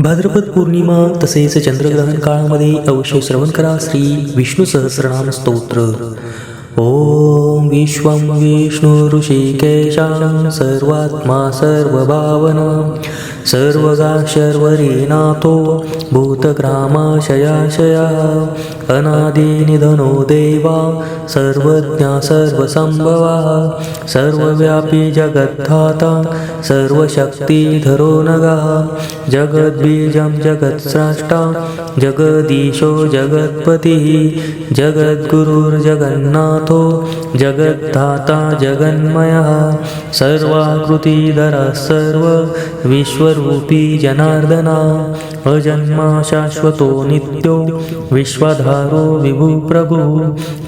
भाद्रपद पौर्णिमा तसेच चंद्रग्रहण काळामध्ये अवश्य श्रवण करा श्री विष्णू सहस्रनाम स्तोत्र. ओम विश्वं विष्णु ऋषिकेशा सर्वात्मा सर्वभावना. सर्वगा शर्वरीनाथो भूतग्रामाशयाशया। अनादिनिधनो देवा सर्वज्ञा सर्वसंभवा। सर्वव्यापी जगद्धाता सर्वशक्तिधरो नगः। जगद्बीजं जगत्स्रष्टा जगदीशो जगत्पतिः। जगद्गुरुर्जगन्नाथो जगद्धाता जगन्मयः। सर्वाकृतिधरः सर्व स्वरूपी जनार्दना अजन्मा शाश्वतो नित्यो विश्वधारो विभुप्रभु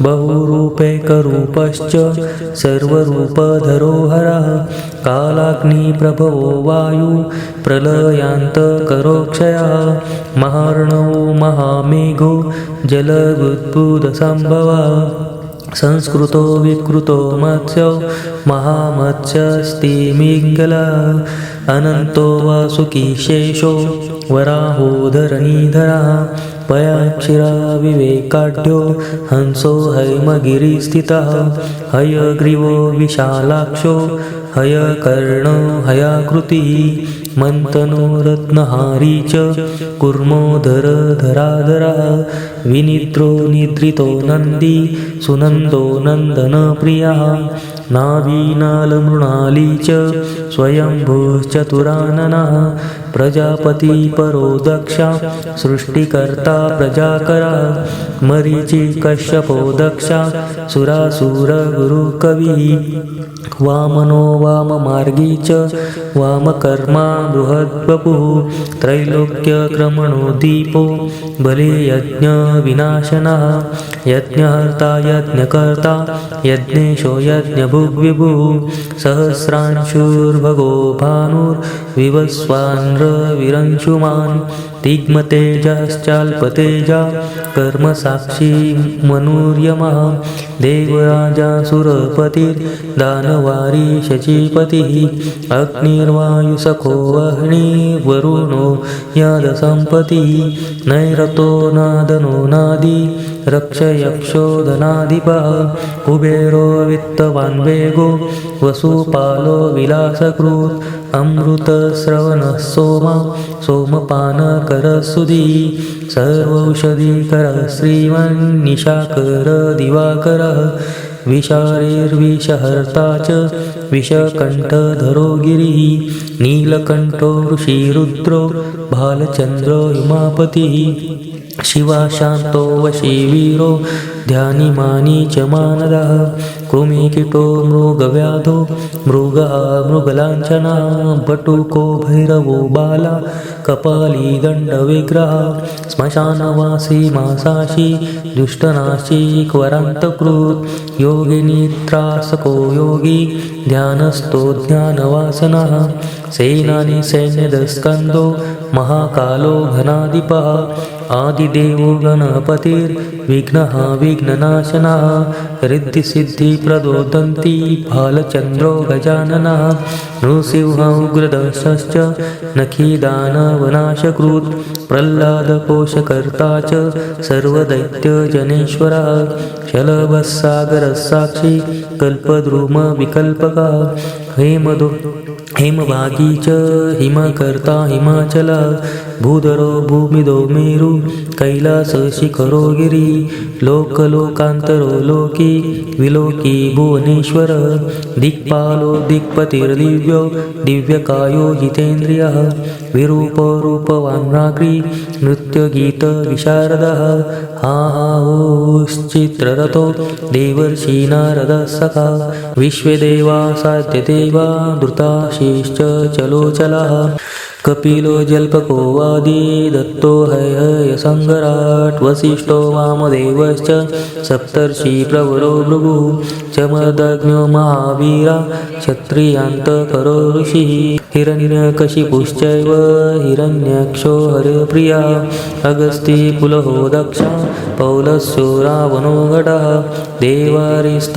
बहुरूपैकरूपश्च सर्वरूपधरोहरः कालाग्निप्रभवो वायु प्रलयान्तकरोक्षयः महार्णवो महामेघो जलबुद्बुदसम्भवः संस्कृतो विकृतो मत्स्यो महामत्स्यस्तिमिङ्गल अनन्तो वासुकी शेषो वराहोधरणीधरा पयाक्षिरा विवेकाढ्यो हंसो हैमगिरिस्थितः हयग्रीवो विशालाक्षो हयकर्णो हयाकृतिः मन्तनो रत्नहारी च कुर्मोदर धराधरः विनिद्रो निद्रितो नन्दी सुनन्दो नन्दनप्रियः नावीनालमृणाली च स्वयंभूश्चतुराननः प्रजापतिपरो दक्षा सृष्टिकर्ता प्रजाकरः मरीचि कश्यपो दक्षा सुरासुरगुरुकविः वामनो वाममार्गी च वामकर्मा बृहद्वपुः त्रैलोक्यक्रमणो दीपो बले यज्ञविनाशनः यज्ञहर्ता यज्ञकर्ता यज्ञेशो यज्ञभू सहस्रांशुर्भगो भानुर्विवस्वान्रविरंशुमान् दिग्मतेजश्चाल्पतेजा कर्मसाक्षी मनुर्यमः देवराजासुरपतिर्दानवारी शचीपतिः अग्निर्वायुसखो वरुणो यदसम्पतिः नैरतो नादनो नादी रक्षयक्षो धनाधिपः कुबेरो वित्तवान् वेगो वसुपालो विलासकृत् अमृतश्रवणः सोमा सोमपानकरसुधी सर्वौषधीकरः श्रीमन्निशाकर दिवाकरः विशारेर्विषहर्ता च विषकण्ठधरो गिरिः नीलकण्ठो ऋषिरुद्रो भालचन्द्रो हिमापतिः शिवा शिवाशान्तो वशीवीरो ध्यानिमानी च मानदः। कृमिकीटो मृगव्याधो मृगः मृगलाञ्छना बटुको भैरवो बाला कपाली दण्डविग्रह श्मशानवासी मासाशी दुष्टनाशी क्वरान्तकृत् योगिनित्रासको योगी ध्यानस्थो ज्ञानवासनः सेनानि सैन्यदस्कन्दो महाकालो घनाधिपः आदिदेवो गणपतिर्विघ्नः विघ्ननाशनः रिद्धिसिद्धिप्रदोदन्ति बालचन्द्रो गजाननः नृसिंह उग्रदशश्च नखीदानवनाशकृत् प्रह्लादकोशकर्ता च सर्वदैत्यजनेश्वरः शलभसागरसाक्षी कल्पद्रुमविकल्पकः हेमदो हेमभागी च हिमकर्ता हिमाचल भूधरो भूमिदो मेरु। कैलासशिखरो गिरि लोकलोकान्तरो लोकी विलोकी भुवनेश्वर दिक्पालो दिक्पतिर्दिव्यो दिव्यकायो जितेन्द्रियः विरूपरूपवान् नृत्यगीतविशारदः हा हा होश्चित्ररथो देवर्षीनारदः सखा विश्वदेवा साध्यदेवा धृताशीश्च चलोचलः। कपिलो जल्पको वादी दत्तो हयसङ्गराट् वसिष्ठो वामदेवश्च सप्तर्षि प्रवरो भृगुः चमदग्न्यो महावीरा क्षत्रियान्तकरो ऋषिः। हिरण्यकशिपुश्चैव हिरण्यक्षो हरिप्रिया अगस्तीपुलहो दक्षा पौलस्यो रावणो गडः देवारिस्तापसस्तापे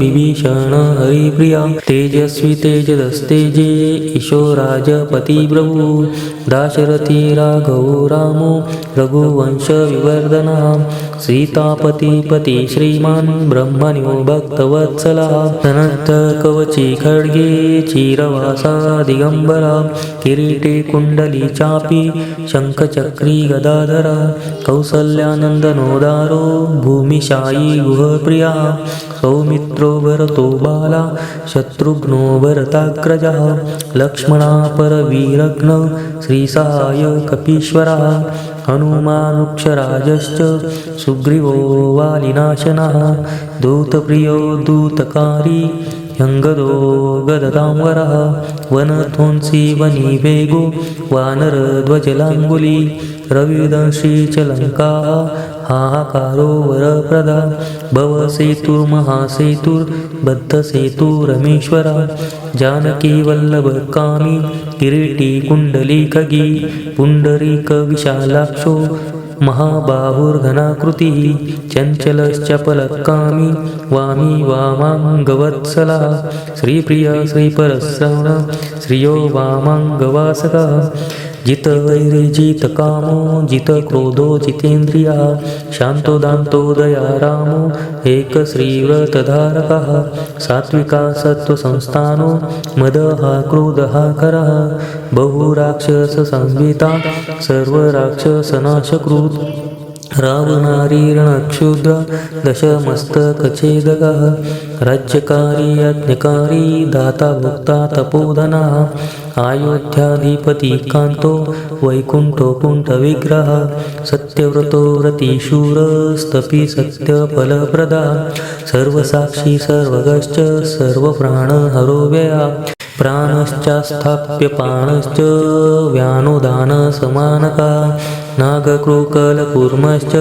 बिभीषण हरिप्रिया तेजस्वी तेजदस्तेजे ईशो राज राजपती प्रभु दाशरथी राघवो रामो रघुवंशविवर्धनः। सीतापतीपती श्रीमान् ब्रह्मण्यो भक्तवत्सला अनन्त कवची खड्गे चिरवासा दिगम्बरा किरीटे कुण्डली चापि शङ्खचक्री गदाधरा कौसल्यानन्दनोदारो भूमिशायी गुहप्रिया सौमित्रो भरतो बाला शत्रुघ्नो भरताग्रजः लक्ष्मणा परवीरघ्न श्रीसहाय कपीश्वरः हनुमानुक्षराजश्च सुग्रीवो वालिनाशनः दूतप्रियो दूतकारी यङ्गदो गदताम्बरः वनध्वंसी वनी वेगो वानरध्वजलाङ्गुली रविदंशी च लङ्काः हाहाकारो वरप्रदा भवसेतुर्महासेतुर्बद्धसेतुरमेश्वरा जानकी वल्लभकामी किरीटी कुण्डली खगी पुण्डरीकविशालाक्षो महाबाहुर्घनाकृतिः चञ्चलश्चपलकामी वामी वामाङ्गवत्सला श्रीप्रिया श्रीपरश्रवण श्रियो वामाङ्गवासकः जित वैरिजित कामो जित क्रोधो जितेंद्रिया शांतो दांतो दया रामो एकश्रीव्रतधारकः सात्विका सत्त्वसंस्थानो मदः क्रोधः करः बहुराक्षससंहिता सर्वराक्षसनाशकृत् रावणारीरणक्षुद्र दशमस्तकछेदकः राज्यकारी यज्ञकारी दाता भोक्ता तपोधनः अयोध्याधिपति कान्तो वैकुण्ठो कुण्ठविग्रहः सत्यव्रतो व्रतिशूरस्तपि सत्यफलप्रदा सर्वसाक्षी सर्वगश्च सर्वप्राणहरो व्यया प्राणश्चास्थाप्य प्राणश्च व्यानुदानसमानका नागक्रोकलकूर्मश्च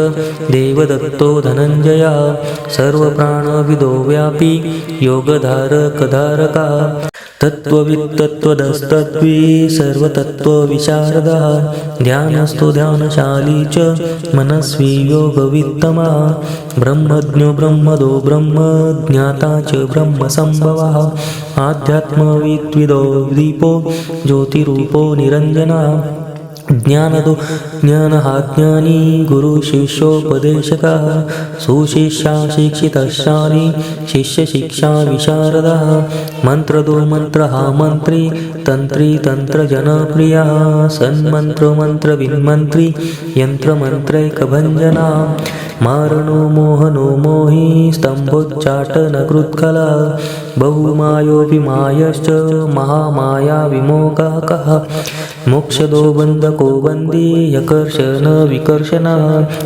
देवदत्तो धनञ्जया। सर्वप्राणविदो व्यापी योगधारकधारका। तत्त्ववित्तत्त्वदस्तद्वि सर्वतत्त्वविशारदः। ध्यानस्थो ध्यानशाली च मनस्वी योगवित्तमः। ब्रह्मज्ञो ब्रह्मदो ब्रह्म ज्ञाता च ब्रह्मसम्भवः। आध्यात्मविद्विदो दीपो ज्योतिरूपो निरञ्जनः। ज्ञानदो ज्ञानः ज्ञानी गुरुशिष्योपदेशकः सुशिष्या शिक्षितशाली शिष्यशिक्षा विशारदः मन्त्रदो मन्त्रः मन्त्री तन्त्री तन्त्रजनप्रियः सन्मन्त्रमन्त्रविन्मन्त्री यन्त्रमन्त्रैकभञ्जना। मारणो मोहनो मोही स्तम्भोच्चाटनकृत्कला बहुमायोऽपि मायश्च महामाया विमोकाकः मोक्षदो बन्धको बन्दी यकर्षण विकर्षण।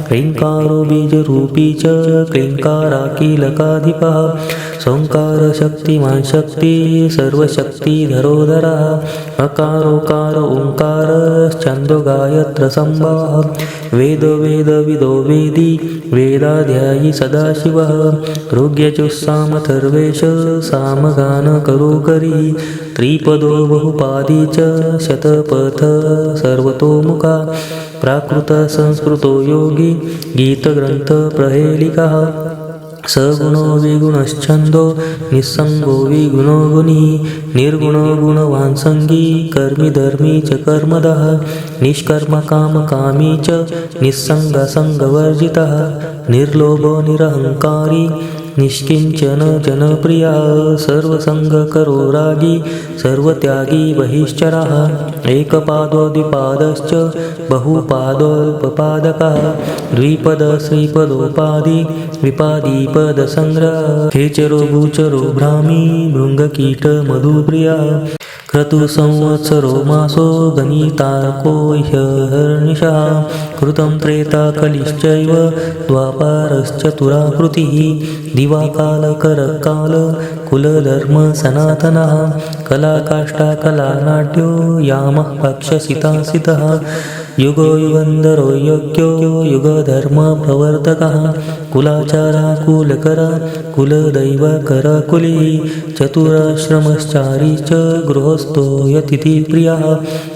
क्लीङ्कारो बीजरूपी च क्लीङ्काराकीलकाधिपः। संकारशक्तिमान् शक्ति सर्वशक्तिधरोधरः अकारोकार ओङ्कारश्चन्दो गायत्र संवाह वेद वेद विदो वेदी वेदाध्यायी सदाशिवः ऋग्यजुस्सामथर्वेश सामगानकरो करी त्रिपदो बहुपादी च शतपथ सर्वतोमुखा प्राकृतसंस्कृतो योगी गीतग्रन्थप्रहेलिकः सगुणो विगुणश्छन्दो निस्सङ्गो विगुणो गुणी निर्गुणो गुणवान् सङ्गी कर्मि धर्मी च कर्मदः निष्कर्मकामकामी च निस्सङ्गसङ्गवर्जितः निर्लोभो निरहङ्कारी निष्किंचन जनप्रिया सर्वसङ्गकरो रागी सर्वत्यागी बहिश्चरः एकपादो द्विपादश्च बहुपादोपपादकः द्विपद श्रीपदोपादि विपादीपदसङ्ग्रह खेचरो भूचरो भ्रामी भृङ्गकीटमधुप्रिया क्रतुसंवत्सरो मासो गणितार्को ह्यहर्निशः कृतं त्रेता कलिश्चैव द्वापारश्चतुराकृतिः दिवाकालकरकाल कुलधर्म सनातनः कलाकाष्ठाकलानाट्यो यामः पक्षसितासितः युगो युगन्धरो यज्ञो युगधर्मप्रवर्तकः कुलाचारा कुलकरा कुलदैवकर कुली चतुराश्रमश्चारी च गृहस्थो यतिथिप्रियः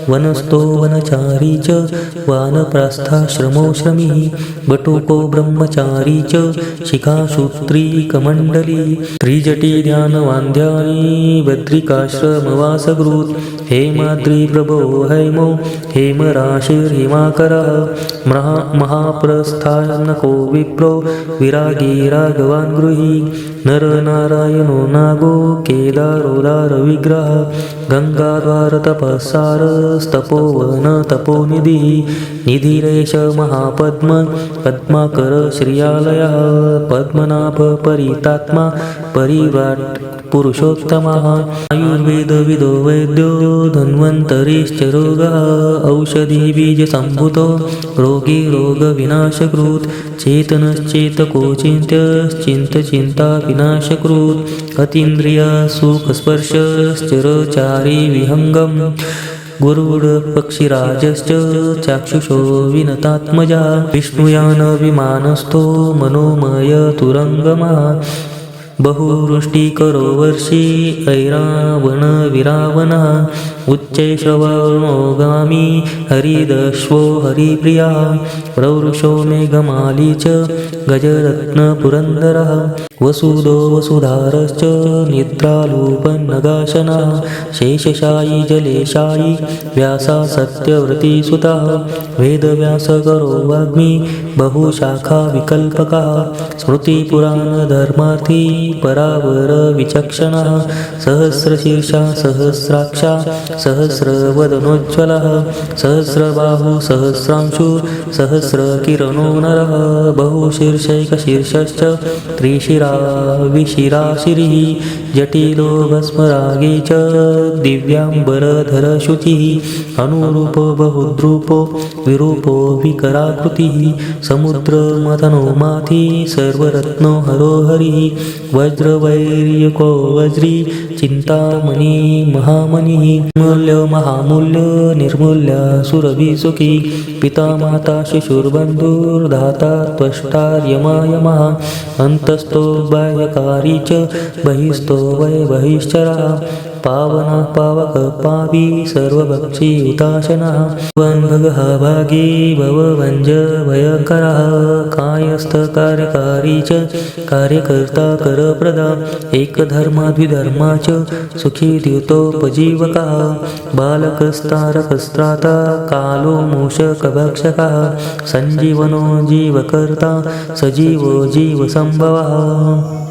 वनस्थो वनचारी च वानप्रस्थाश्रमो श्रमी बटुको ब्रह्मचारी च शिखासूत्री सात्विकमण्डली त्रिजटी ध्यानवान्ध्यानी बद्रिकाश्रमवासकृत् हेमाद्रि प्रभो हैमो हेमराशिर्हिमाकरः महा महाप्रस्थानको विप्रो विरागी राघवान् गृही नरनारायणो नागो केदारोदारविग्रह गङ्गाद्वारतपःसारस्तपोवन तपोनिधिः निधिरेश महापद्म पद्माकर श्रियालयः पद्मनाभ परितात्मा परिव्राट् पुरुषोत्तमः आयुर्वेदविदो वैद्यो धन्वन्तरिश्च रोगः औषधिबीजसम्भुतो रोगी रोगविनाशकृत् चेतनश्चेतको चिन्त्यश्चिन्तचिन्ता विनाशकृत् अतीन्द्रियसुखस्पर्शश्चरचारी विहङ्गम् गुरुडपक्षिराजश्च चाक्षुषो विनतात्मजा। विष्णुयानविमानस्थो मनोमय तुरङ्गमा बहुवृष्टिकरो वर्षी ऐरावणविरावणः उच्चैश्रवणोगामी हरिदश्वो हरिप्रिया प्रवृषो मेघमाली च गजरत्नपुरन्दरः वसुदो वसुधारश्च निद्रालूपन्नगाशनः शेषशायी जलेशायी व्यासा सत्यव्रतीसुतः वेदव्यासकरो वाग्मी बहुशाखाविकल्पकः स्मृतिपुराणधर्मार्थी परावरविचक्षणः सहस्रशीर्षा सहस्राक्षा सहस्रवदनोज्ज्वलः सहस्रबाहु सहस्रांशु सहस्रकिरणो नरः बहुशीर्षैकशीर्षश्च त्रिशिरा विशिरा शिरिः जटिलो भस्मरागी च दिव्याम्बरधरशुचिः अनुरूपो बहुद्रूपो विरूपो विकराकृतिः समुद्रमथनो माथि सर्वरत्नो हरो हरिः वज्रवैर्यको वज्री चिन्तामणि महामणिः मूल्य महामूल्य निर्मूल्य सुरभिसुखी पिता माता शिशुर्बन्धुर्धाता त्वष्टार्यमायमः अन्तस्तो बाह्यकारी च बहिस्तो वै बहिश्चरः पावन पावक पापी सर्वभक्षी हुताशनः वन्भगः भागी भवभञ्ज भयकरः। कायस्थकार्यकारी च कार्यकर्ता करप्रदा। एकधर्माद्विधर्मा च सुखी द्युतोपजीवकः। बालकस्तारकस्त्राता कालो मूषकभक्षकः सञ्जीवनो जीवकर्ता सजीवो जीवसम्भवः